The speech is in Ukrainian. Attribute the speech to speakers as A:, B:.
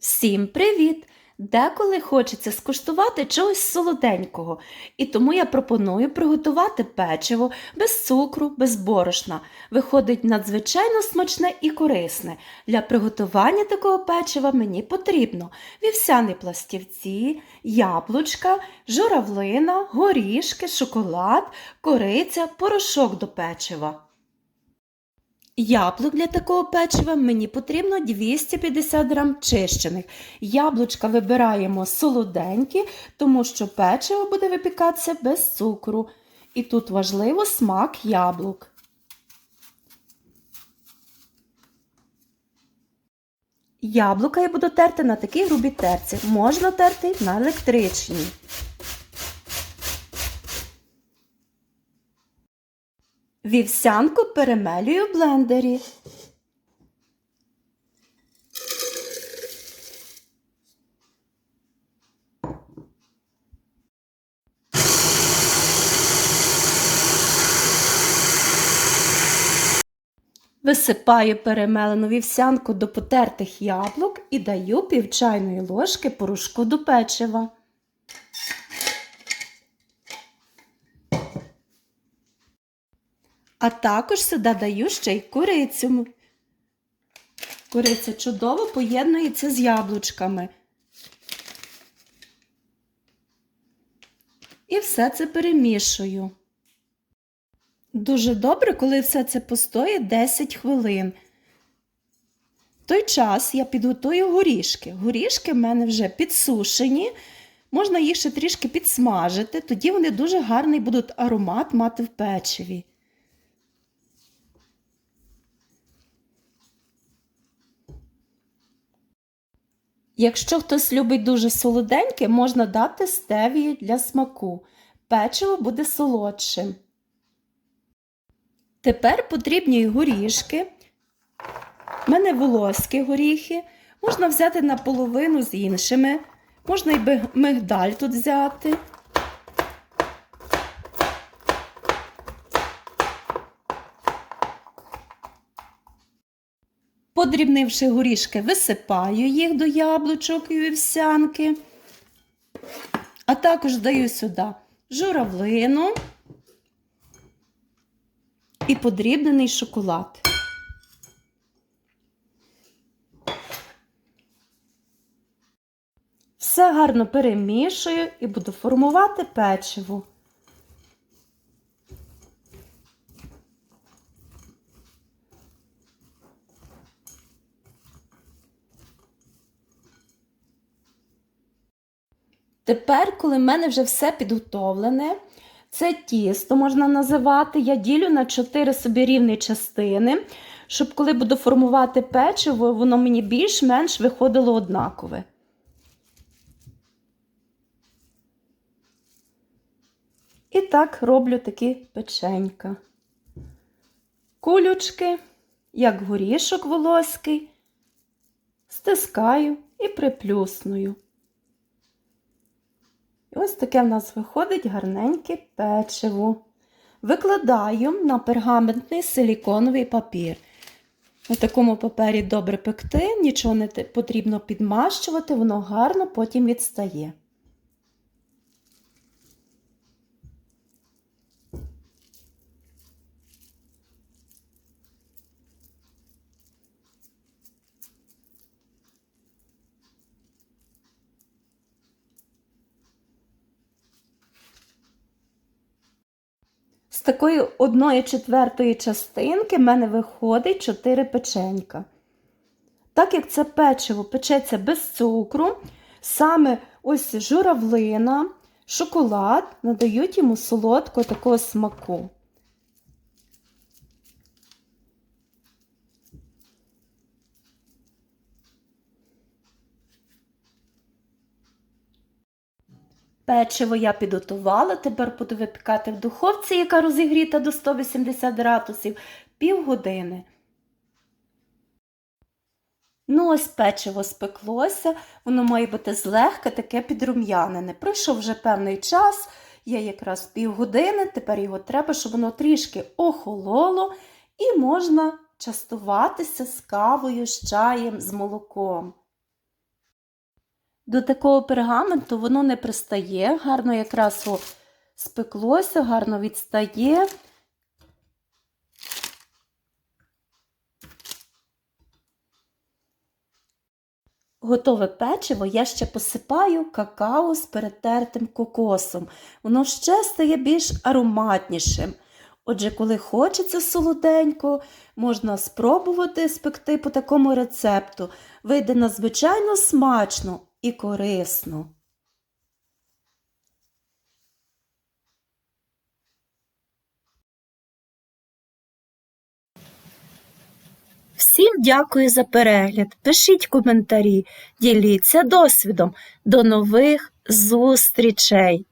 A: Всім привіт! Деколи хочеться скуштувати чогось солоденького, і тому я пропоную приготувати печиво без цукру, без борошна. Виходить надзвичайно смачне і корисне. Для приготування такого печива мені потрібно вівсяні пластівці, яблучка, журавлина, горішки, шоколад, кориця, порошок до печива. Яблук для такого печива мені потрібно 250 грам чищених. Яблучка вибираємо солоденькі, тому що печиво буде випікатися без цукру. І тут важливо смак яблук. Яблука я буду терти на такій грубій терці. Можна терти на електричній. Вівсянку перемелюю в блендері. Висипаю перемелену вівсянку до потертих яблук і даю пів чайної ложки порошку до печива. А також сюди даю ще й курицю. Куриця чудово поєднується з яблучками. І все це перемішую. Дуже добре, коли все це постоїть 10 хвилин. В той час я підготую горішки. Горішки в мене вже підсушені. Можна їх ще трішки підсмажити, тоді вони дуже гарний будуть аромат мати в печиві. Якщо хтось любить дуже солоденьке, можна дати стевію для смаку. Печиво буде солодшим. Тепер потрібні горішки. У мене волоски горіхи. Можна взяти наполовину з іншими. Можна й мигдаль тут взяти. Подрібнивши горішки, висипаю їх до яблучок і вівсянки, а також даю сюди журавлину і подрібнений шоколад. Все гарно перемішую і буду формувати печиво. Тепер, коли в мене вже все підготовлене, це тісто можна називати, я ділю на 4 собі рівні частини, щоб коли буду формувати печиво, воно мені більш-менш виходило однакове. І так роблю такі печенька. Кулючки, як горішок волоський, стискаю і приплюсную. І ось таке в нас виходить гарненьке печиво. Викладаю на пергаментний силіконовий папір. На такому папері добре пекти, нічого не потрібно підмащувати, воно гарно потім відстає. З такої одної четвертої частинки в мене виходить 4 печенька. Так як це печиво печеться без цукру, саме ось журавлина, шоколад надають йому солодкого такого смаку. Печиво я підготувала, тепер буду випікати в духовці, яка розігріта до 180 градусів, півгодини. Ну, ось печиво спеклося, воно має бути злегка таке підрум'янене. Пройшов вже певний час, є якраз півгодини, тепер його треба, щоб воно трішки охололо і можна частуватися з кавою, з чаєм, з молоком. До такого пергаменту воно не пристає, гарно якраз спеклося, гарно відстає. Готове печиво я ще посипаю какао з перетертим кокосом. Воно ще стає більш ароматнішим. Отже, коли хочеться солоденько, можна спробувати спекти по такому рецепту. Вийде надзвичайно смачно і корисно. Всім дякую за перегляд. Пишіть коментарі, діліться досвідом. До нових зустрічей!